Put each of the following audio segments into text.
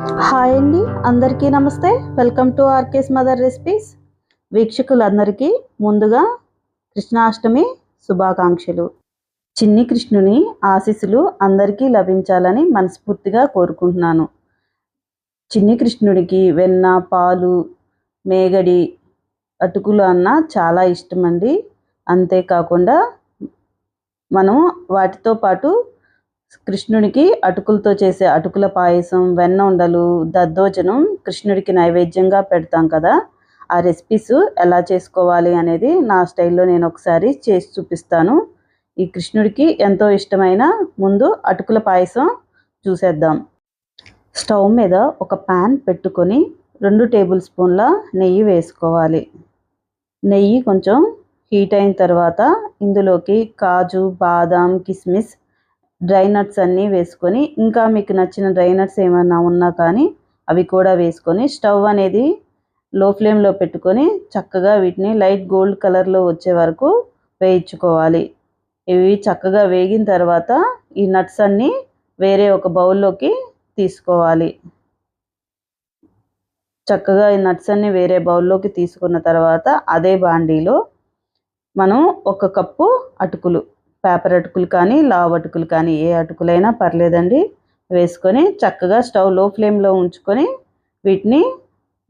Hi అండి అందరికీ నమస్తే. Welcome to RK's mother recipes. వీక్షకులందరికీ ముందుగా కృష్ణాష్టమి శుభాకాంక్షలు. చిన్ని కృష్ణుని ఆశీస్సులు అందరికీ లభించాలని మనస్ఫూర్తిగా కోరుకుంటున్నాను. చిన్ని కృష్ణుడికి వెన్న పాలు మేగడి అటుకులు అన్న చాలా ఇష్టం అండి అంతేకాకుండా మనం వాటితో పాటు కృష్ణుడికి అటుకులతో చేసే అటుకుల పాయసం వెన్న ఉండలు దద్దోజనం కృష్ణుడికి నైవేద్యంగా పెడతాం కదా. ఆ రెసిపీస్ ఎలా చేసుకోవాలి అనేది నా స్టైల్లో నేను ఒకసారి చేసి చూపిస్తాను. ఈ కృష్ణుడికి ఎంతో ఇష్టమైన ముందు అటుకుల పాయసం చూసేద్దాం. స్టవ్ మీద ఒక ప్యాన్ పెట్టుకొని రెండు టేబుల్ స్పూన్ల నెయ్యి వేసుకోవాలి. నెయ్యి కొంచెం హీట్ అయిన తర్వాత ఇందులోకి కాజు బాదాం కిస్మిస్ డ్రై నట్స్ అన్నీ వేసుకొని ఇంకా మీకు నచ్చిన డ్రై నట్స్ ఏమైనా ఉన్నా కానీ అవి కూడా వేసుకొని స్టవ్ అనేది లో ఫ్లేమ్లో పెట్టుకొని చక్కగా వీటిని లైట్ గోల్డ్ కలర్లో వచ్చే వరకు వేయించుకోవాలి. ఇవి చక్కగా వేగిన తర్వాత ఈ నట్స్ అన్నీ వేరే ఒక బౌల్లోకి తీసుకోవాలి. చక్కగా ఈ నట్స్ అన్ని వేరే బౌల్లోకి తీసుకున్న తర్వాత అదే బాండీలో మనం ఒక కప్పు అటుకులు పేపర్ అటుకులు కానీ లావ్ అటుకులు కానీ ఏ అటుకులైనా పర్లేదండి. వేసుకొని చక్కగా స్టవ్లో ఫ్లేమ్లో ఉంచుకొని వీటిని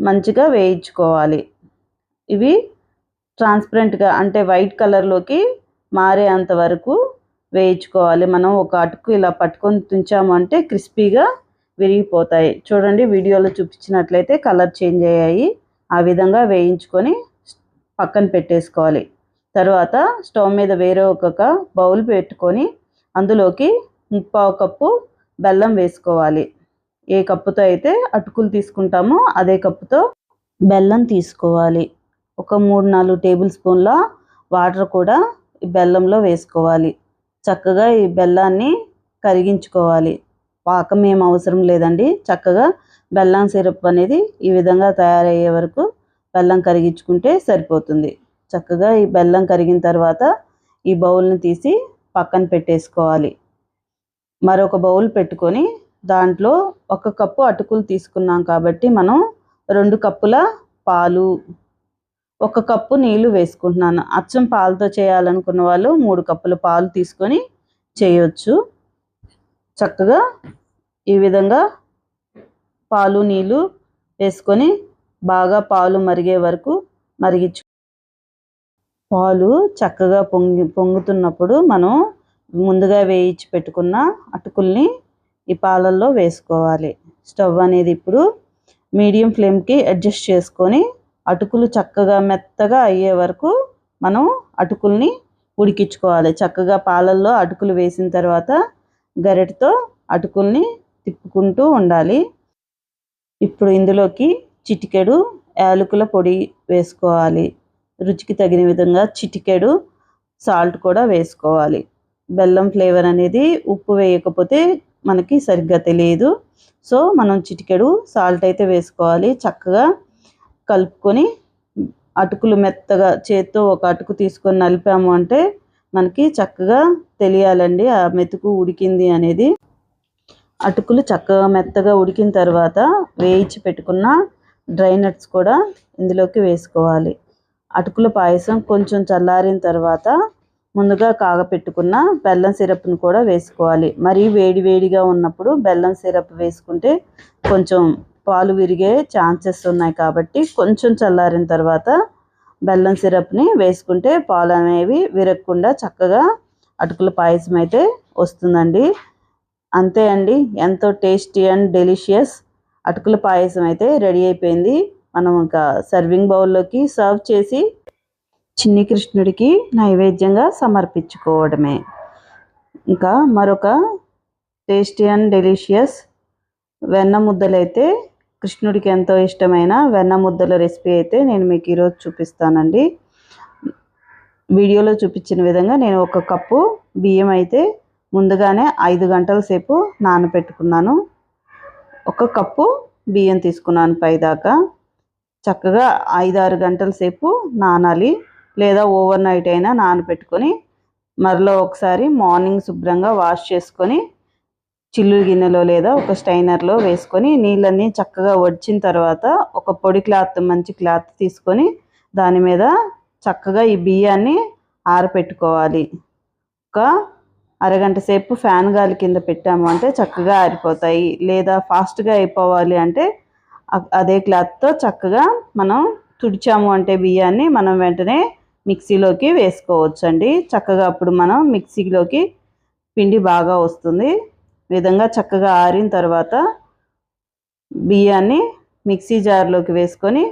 మంచిగా వేయించుకోవాలి. ఇవి ట్రాన్స్పరెంట్గా అంటే వైట్ కలర్లోకి మారేంత వరకు వేయించుకోవాలి. మనం ఒక అటుకు ఇలా పట్టుకొని తుంచాము అంటే క్రిస్పీగా విరిగిపోతాయి. చూడండి వీడియోలో చూపించినట్లయితే కలర్ చేంజ్ అయ్యాయి. ఆ విధంగా వేయించుకొని పక్కన పెట్టేసుకోవాలి. తర్వాత స్టవ్ మీద వేరే ఒక బౌల్ పెట్టుకొని అందులోకి ముప్పావు కప్పు బెల్లం వేసుకోవాలి. ఏ కప్పుతో అయితే అటుకులు తీసుకుంటామో అదే కప్పుతో బెల్లం తీసుకోవాలి. ఒక మూడు నాలుగు టేబుల్ స్పూన్ల వాటర్ కూడా ఈ బెల్లంలో వేసుకోవాలి. చక్కగా ఈ బెల్లాన్ని కరిగించుకోవాలి. పాకం ఏం అవసరం లేదండి. చక్కగా బెల్లం సిరప్ అనేది ఈ విధంగా తయారయ్యే వరకు బెల్లం కరిగించుకుంటే సరిపోతుంది. చక్కగా ఈ బెల్లం కరిగిన తర్వాత ఈ బౌల్ని తీసి పక్కన పెట్టేసుకోవాలి. మరొక బౌల్ పెట్టుకొని దాంట్లో ఒక కప్పు అటుకులు తీసుకున్నాం కాబట్టి మనం రెండు కప్పుల పాలు ఒక కప్పు నీళ్ళు వేసుకుంటున్నాను. అచ్చం పాలతో చేయాలనుకున్న వాళ్ళు మూడు కప్పుల పాలు తీసుకొని చేయొచ్చు. చక్కగా ఈ విధంగా పాలు నీళ్ళు వేసుకొని బాగా పాలు మరిగే వరకు మరిగించు పాలు చక్కగా పొంగి పొంగుతున్నప్పుడు మనం ముందుగా వేయించి పెట్టుకున్న అటుకుల్ని ఈ పాలల్లో వేసుకోవాలి. స్టవ్ అనేది ఇప్పుడు మీడియం ఫ్లేమ్కి అడ్జస్ట్ చేసుకొని అటుకులు చక్కగా మెత్తగా అయ్యే వరకు మనం అటుకుల్ని ఉడికించుకోవాలి. చక్కగా పాలల్లో అటుకులు వేసిన తర్వాత గరిటతో అటుకుల్ని తిప్పుకుంటూ ఉండాలి. ఇప్పుడు ఇందులోకి చిటికెడు యాలకుల పొడి వేసుకోవాలి. రుచికి తగిన విధంగా చిటికెడు సాల్ట్ కూడా వేసుకోవాలి. బెల్లం ఫ్లేవర్ అనేది ఉప్పు వేయకపోతే మనకి సరిగ్గా తెలియదు. సో మనం చిటికెడు సాల్ట్ అయితే వేసుకోవాలి. చక్కగా కలుపుకొని అటుకులు మెత్తగా చేత్తో ఒక అటుకు తీసుకొని నలిపాము అంటే మనకి చక్కగా తెలియాలండి ఆ మెతుకు ఉడికింది అనేది. అటుకులు చక్కగా మెత్తగా ఉడికిన తర్వాత వేయించి పెట్టుకున్న డ్రై నట్స్ కూడా ఇందులోకి వేసుకోవాలి. అటుకుల పాయసం కొంచెం చల్లారిన తర్వాత ముందుగా కాగపెట్టుకున్న బెల్లం సిరప్ను కూడా వేసుకోవాలి. మరీ వేడి వేడిగా ఉన్నప్పుడు బెల్లం సిరప్ వేసుకుంటే కొంచెం పాలు విరిగే ఛాన్సెస్ ఉన్నాయి కాబట్టి కొంచెం చల్లారిన తర్వాత బెల్లం సిరప్ని వేసుకుంటే పాలు అనేవి విరగకుండా చక్కగా అటుకుల పాయసం అయితే వస్తుందండి. అంతే అండి. ఎంతో టేస్టీ అండ్ డెలిషియస్ అటుకుల పాయసం అయితే రెడీ అయిపోయింది. మనం ఇంకా సర్వింగ్ బౌల్లోకి సర్వ్ చేసి చిన్ని కృష్ణుడికి నైవేద్యంగా సమర్పించుకోవడమే. ఇంకా మరొక టేస్టీ అండ్ డెలిషియస్ వెన్న ముద్దలైతే కృష్ణుడికి ఎంతో ఇష్టమైన వెన్న ముద్దల రెసిపీ అయితే నేను మీకు ఈరోజు చూపిస్తానండి. వీడియోలో చూపించిన విధంగా నేను ఒక కప్పు బియ్యం అయితే ముందుగానే ఐదు గంటల సేపు నానబెట్టుకున్నాను ఒక కప్పు బియ్యం తీసుకున్నాను పైదాకా. చక్కగా ఐదారు గంటల సేపు నానాలి లేదా ఓవర్ నైట్ అయినా నానబెట్టుకొని మరలో ఒకసారి మార్నింగ్ శుభ్రంగా వాష్ చేసుకొని చిల్లు గిన్నెలో లేదా ఒక స్టైనర్లో వేసుకొని నీళ్ళన్నీ చక్కగా వడిచిన తర్వాత ఒక పొడి క్లాత్ మంచి క్లాత్ తీసుకొని దాని మీద చక్కగా ఈ బియ్యాన్ని ఆరపెట్టుకోవాలి. ఒక అరగంట సేపు ఫ్యాన్ గాలి కింద పెట్టాము అంటే చక్కగా ఆరిపోతాయి. లేదా ఫాస్ట్గా అయిపోవాలి అంటే అదే క్లాత్తో చక్కగా మనం తుడిచాము అంటే బియ్యాన్ని మనం వెంటనే మిక్సీలోకి వేసుకోవచ్చు అండి చక్కగా అప్పుడు మనం మిక్సీలోకి పిండి బాగా వస్తుంది. విధంగా చక్కగా ఆరిన తర్వాత బియ్యాన్ని మిక్సీ జార్లోకి వేసుకొని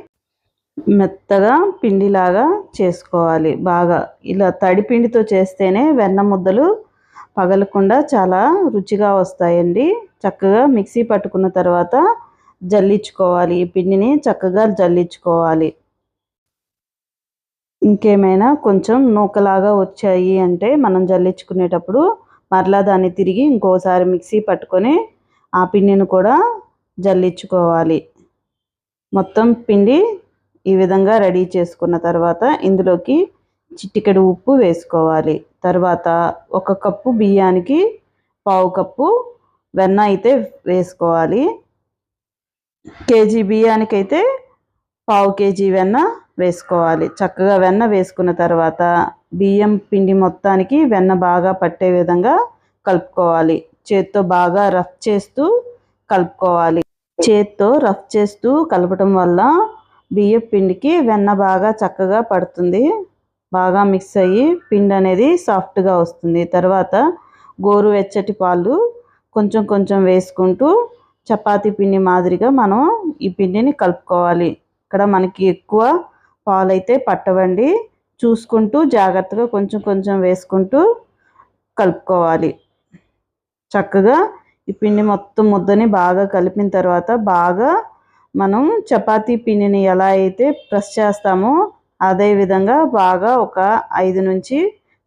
మెత్తగా పిండిలాగా చేసుకోవాలి. బాగా ఇలా తడి పిండితో చేస్తేనే వెన్న ముద్దలు పగలకుండా చాలా రుచిగా వస్తాయండి. చక్కగా మిక్సీ పట్టుకున్న తర్వాత జల్లించుకోవాలి. ఈ పిండిని చక్కగా జల్లించుకోవాలి. ఇంకేమైనా కొంచెం నూకలాగా వచ్చాయి అంటే మనం జల్లించుకునేటప్పుడు మరలా దాన్ని తిరిగి ఇంకోసారి మిక్సీ పట్టుకొని ఆ పిండిని కూడా జల్లించుకోవాలి. మొత్తం పిండి ఈ విధంగా రెడీ చేసుకున్న తర్వాత ఇందులోకి చిట్టికెడు ఉప్పు వేసుకోవాలి. తర్వాత ఒక కప్పు బియ్యానికి పావు కప్పు వెన్న అయితే వేసుకోవాలి. కేజీ బియ్యానికి అయితే పావు కేజీ వెన్న వేసుకోవాలి. చక్కగా వెన్న వేసుకున్న తర్వాత బియ్యం పిండి మొత్తానికి వెన్న బాగా పట్టే విధంగా కలుపుకోవాలి. చేత్తో బాగా రఫ్ చేస్తూ కలుపుకోవాలి. చేత్తో రఫ్ చేస్తూ కలపటం వల్ల బియ్యం పిండికి వెన్న బాగా చక్కగా పడుతుంది. బాగా మిక్స్ అయ్యి పిండి అనేది సాఫ్ట్గా వస్తుంది. తర్వాత గోరువెచ్చటి పాలు కొంచెం కొంచెం వేసుకుంటూ చపాతీ పిండి మాదిరిగా మనం ఈ పిండిని కలుపుకోవాలి. ఇక్కడ మనకి ఎక్కువ పాలైతే పట్టవండి. చూసుకుంటూ జాగ్రత్తగా కొంచెం కొంచెం వేసుకుంటూ కలుపుకోవాలి. చక్కగా ఈ పిండి మొత్తం ముద్దని బాగా కలిపిన తర్వాత బాగా మనం చపాతీ పిండిని ఎలా అయితే ప్రెస్ చేస్తామో అదే విధంగా బాగా ఒక ఐదు నుంచి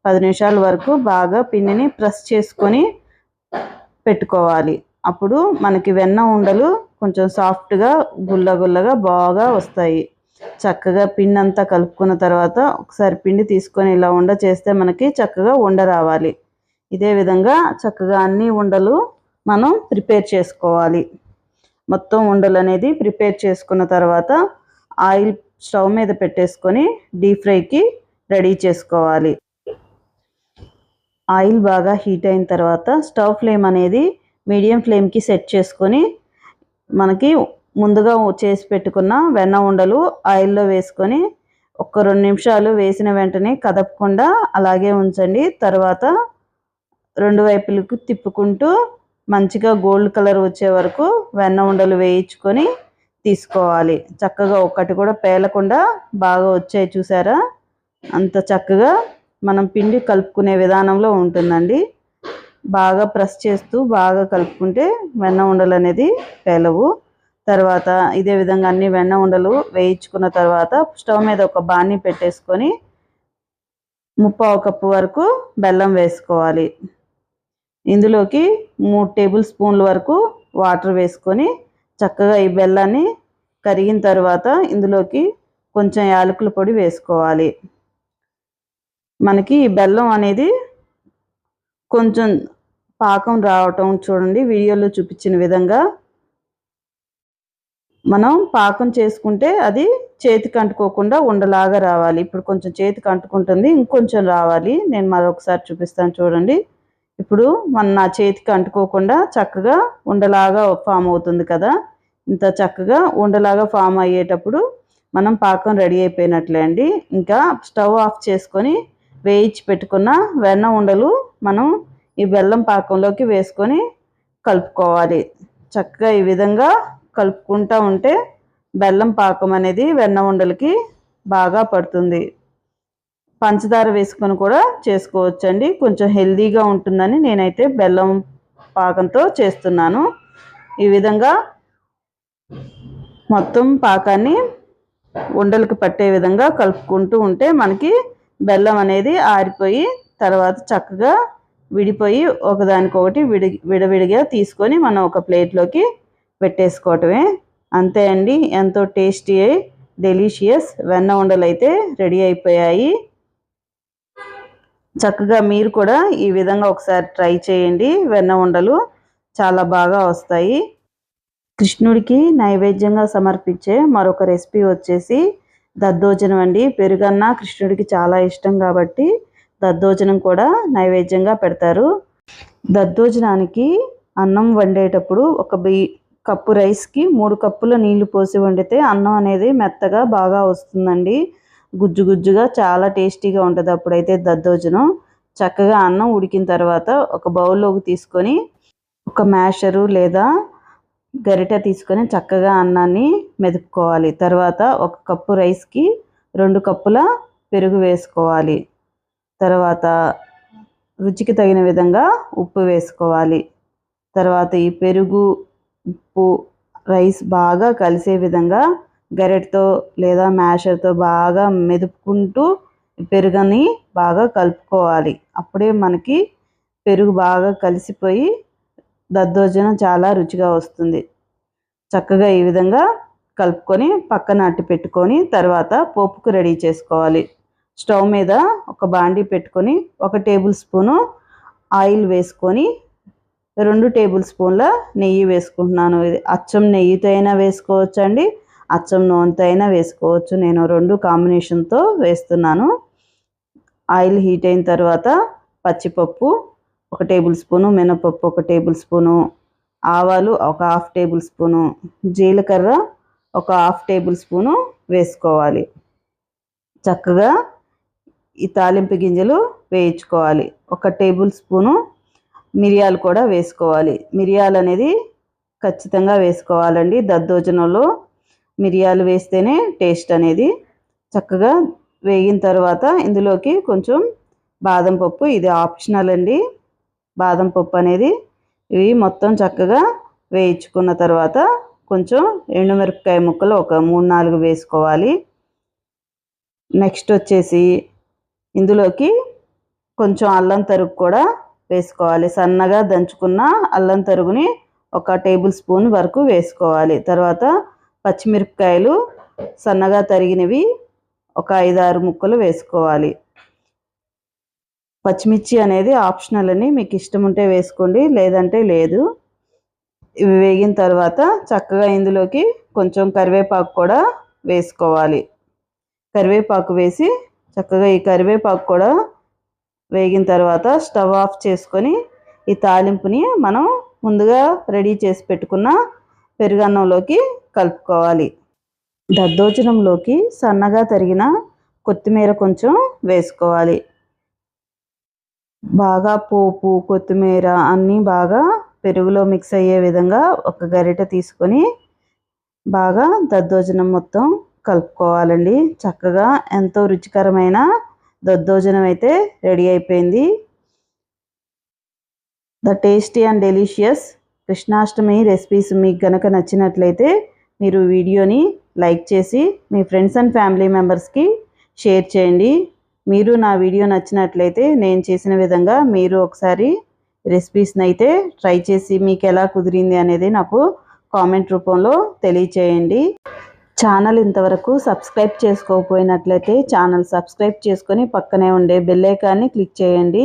పది నిమిషాల వరకు బాగా పిండిని ప్రెస్ చేసుకొని పెట్టుకోవాలి. అప్పుడు మనకి వెన్న ఉండలు కొంచెం సాఫ్ట్గా గుల్ల గుల్లగా బాగా వస్తాయి. చక్కగా పిండి అంతా కలుపుకున్న తర్వాత ఒకసారి పిండి తీసుకొని ఇలా ఉండ చేస్తే మనకి చక్కగా ఉండ రావాలి. ఇదే విధంగా చక్కగా అన్ని ఉండలు మనం ప్రిపేర్ చేసుకోవాలి. మొత్తం ఉండలు అనేది ప్రిపేర్ చేసుకున్న తర్వాత ఆయిల్ స్టవ్ మీద పెట్టేసుకొని డీప్ ఫ్రైకి రెడీ చేసుకోవాలి. ఆయిల్ బాగా హీట్ అయిన తర్వాత స్టవ్ ఫ్లేమ్ అనేది మీడియం ఫ్లేమ్కి సెట్ చేసుకొని మనకి ముందుగా చేసి పెట్టుకున్న వెన్న ఉండలు ఆయిల్లో వేసుకొని ఒక రెండు నిమిషాలు వేసిన వెంటనే కదపకుండా అలాగే ఉంచండి. తర్వాత రెండు వైపులకు తిప్పుకుంటూ మంచిగా గోల్డ్ కలర్ వచ్చే వరకు వెన్న ఉండలు వేయించుకొని తీసుకోవాలి. చక్కగా ఒక్కటి కూడా పేలకుండా బాగా వచ్చాయి చూసారా? అంత చక్కగా మనం పిండి కలుపుకునే విధానంలో ఉంటుందండి. బాగా ప్రెస్ చేస్తూ బాగా కలుపుకుంటే వెన్న ఉండలు అనేది పేలవు. తర్వాత ఇదే విధంగా అన్ని వెన్న ఉండలు వేయించుకున్న తర్వాత స్టవ్ మీద ఒక బాణీ పెట్టేసుకొని ముప్పావు కప్పు వరకు బెల్లం వేసుకోవాలి. ఇందులోకి మూడు టేబుల్ స్పూన్ల వరకు వాటర్ వేసుకొని చక్కగా ఈ బెల్లాన్ని కరిగిన తర్వాత ఇందులోకి కొంచెం యాలకుల పొడి వేసుకోవాలి. మనకి ఈ బెల్లం అనేది కొంచెం పాకం రావటం చూడండి వీడియోలో చూపించిన విధంగా. మనం పాకం చేసుకుంటే అది చేతికి అంటుకోకుండా ఉండలాగా రావాలి. ఇప్పుడు కొంచెం చేతికి అంటుకుంటుంది ఇంకొంచెం రావాలి. నేను మరొకసారి చూపిస్తాను చూడండి. ఇప్పుడు మన నా చేతికి అంటుకోకుండా చక్కగా ఉండలాగా ఫామ్ అవుతుంది కదా. ఇంత చక్కగా ఉండలాగా ఫామ్ అయ్యేటప్పుడు మనం పాకం రెడీ అయిపోయినట్లే అండి. ఇంకా స్టవ్ ఆఫ్ చేసుకొని వేయించి పెట్టుకున్న వెన్న ఉండలు మనం ఈ బెల్లం పాకంలోకి వేసుకొని కలుపుకోవాలి. చక్కగా ఈ విధంగా కలుపుకుంటూ ఉంటే బెల్లం పాకం అనేది వెన్న ఉండలకి బాగా పడుతుంది. పంచదార వేసుకొని కూడా చేసుకోవచ్చండి. కొంచెం హెల్దీగా ఉంటుందని నేనైతే బెల్లం పాకంతో చేస్తున్నాను. ఈ విధంగా మొత్తం పాకాన్ని ఉండలకు పట్టే విధంగా కలుపుకుంటూ ఉంటే మనకి బెల్లం అనేది ఆరిపోయి తర్వాత చక్కగా విడిపోయి ఒకదానికొకటి విడి విడవిడిగా తీసుకొని మనం ఒక ప్లేట్లోకి పెట్టేసుకోవటమే. అంతే అండి. ఎంతో టేస్టీ డెలీషియస్ వెన్న ఉండలు అయితే రెడీ అయిపోయాయి. చక్కగా మీరు కూడా ఈ విధంగా ఒకసారి ట్రై చేయండి. వెన్న ఉండలు చాలా బాగా వస్తాయి. కృష్ణుడికి నైవేద్యంగా సమర్పించే మరొక రెసిపీ వచ్చేసి దద్దోజనం అండి. పెరుగన్న కృష్ణుడికి చాలా ఇష్టం కాబట్టి దద్దోజనం కూడా నైవేద్యంగా పెడతారు. దద్దోజనానికి అన్నం వండేటప్పుడు ఒక బి కప్పు రైస్కి మూడు కప్పుల నీళ్ళు పోసి వండితే అన్నం అనేది మెత్తగా బాగా వస్తుందండి. గుజ్జు గుజ్జుగా చాలా టేస్టీగా ఉంటుంది అప్పుడైతే దద్దోజనం. చక్కగా అన్నం ఉడికిన తర్వాత ఒక బౌల్లోకి తీసుకొని ఒక మ్యాషరు లేదా గరిటె తీసుకొని చక్కగా అన్నాన్ని మెదుపుకోవాలి. తర్వాత ఒక కప్పు రైస్కి రెండు కప్పుల పెరుగు వేసుకోవాలి. తర్వాత రుచికి తగిన విధంగా ఉప్పు వేసుకోవాలి. తర్వాత ఈ పెరుగు ఉప్పు రైస్ బాగా కలిసే విధంగా గరెటతో లేదా మ్యాషర్తో బాగా మెదుపుకుంటూ పెరుగుని బాగా కలుపుకోవాలి. అప్పుడే మనకి పెరుగు బాగా కలిసిపోయి దద్దోజనం చాలా రుచిగా వస్తుంది. చక్కగా ఈ విధంగా కలుపుకొని పక్కన అట్టి పెట్టుకొని తర్వాత పోపుకు రెడీ చేసుకోవాలి. స్టవ్ మీద ఒక బాండీ పెట్టుకొని ఒక టేబుల్ స్పూను ఆయిల్ వేసుకొని రెండు టేబుల్ స్పూన్ల నెయ్యి వేసుకుంటున్నాను. ఇది అచ్చం నెయ్యితో అయినా వేసుకోవచ్చు అండి అచ్చం నూనెతో అయినా వేసుకోవచ్చు. నేను రెండు కాంబినేషన్తో వేస్తున్నాను. ఆయిల్ హీట్ అయిన తర్వాత పచ్చిపప్పు ఒక టేబుల్ స్పూను మినపప్పు ఒక టేబుల్ స్పూను ఆవాలు ఒక హాఫ్ టేబుల్ స్పూను జీలకర్ర ఒక హాఫ్ టేబుల్ స్పూను వేసుకోవాలి. చక్కగా ఈ తాలింపు గింజలు వేయించుకోవాలి. ఒక టేబుల్ స్పూను మిరియాలు కూడా వేసుకోవాలి. మిరియాలు అనేది ఖచ్చితంగా వేసుకోవాలండి. దద్దోజనంలో మిరియాలు వేస్తేనే టేస్ట్ అనేది చక్కగా వేగిన తర్వాత ఇందులోకి కొంచెం బాదం పప్పు ఇది ఆప్షనల్ అండి. బాదం పప్పు అనేది ఇవి మొత్తం చక్కగా వేయించుకున్న తర్వాత కొంచెం ఎండుమిరపకాయ ముక్కలు ఒక మూడు నాలుగు వేసుకోవాలి. నెక్స్ట్ వచ్చేసి ఇందులోకి కొంచెం అల్లం తరుగు కూడా వేసుకోవాలి. సన్నగా దంచుకున్న అల్లం తరుగుని ఒక టేబుల్ స్పూన్ వరకు వేసుకోవాలి. తర్వాత పచ్చిమిరపకాయలు సన్నగా తరిగినవి ఒక ఐదారు ముక్కలు వేసుకోవాలి. పచ్చిమిర్చి అనేది ఆప్షనల్ అని మీకు ఇష్టం ఉంటే వేసుకోండి లేదంటే లేదు. ఇవి వేగిన తర్వాత చక్కగా ఇందులోకి కొంచెం కరివేపాకు కూడా వేసుకోవాలి. కరివేపాకు వేసి చక్కగా ఈ కరివేపాకు కూడా వేగిన తర్వాత స్టవ్ ఆఫ్ చేసుకొని ఈ తాలింపుని మనం ముందుగా రెడీ చేసి పెట్టుకున్న పెరుగన్నంలోకి కలుపుకోవాలి. దద్దోజనంలోకి సన్నగా తరిగిన కొత్తిమీర కొంచెం వేసుకోవాలి. బాగా పోపు కొత్తిమీర అన్నీ బాగా పెరుగులో మిక్స్ అయ్యే విధంగా ఒక గరిటె తీసుకొని బాగా దద్దోజనం మొత్తం కలుపుకోవాలండి. చక్కగా ఎంతో రుచికరమైన దద్దోజనం అయితే రెడీ అయిపోయింది. The tasty and delicious Krishnashtami recipes మీకు గనక నచ్చినట్లయితే మీరు వీడియోని లైక్ చేసి మీ ఫ్రెండ్స్ అండ్ ఫ్యామిలీ మెంబర్స్కి షేర్ చేయండి. మీరు నా వీడియో నచ్చినట్లయితే నేను చేసిన విధంగా మీరు ఒకసారి రెసిపీస్ని అయితే ట్రై చేసి మీకు ఎలా కుదిరింది అనేది నాకు కామెంట్ రూపంలో తెలియచేయండి. ఛానల్ ఇంతవరకు సబ్స్క్రైబ్ చేసుకోకపోయినట్లయితే ఛానల్ సబ్స్క్రైబ్ చేసుకొని పక్కనే ఉండే బెల్లైకాన్ని క్లిక్ చేయండి.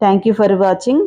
Thank you for watching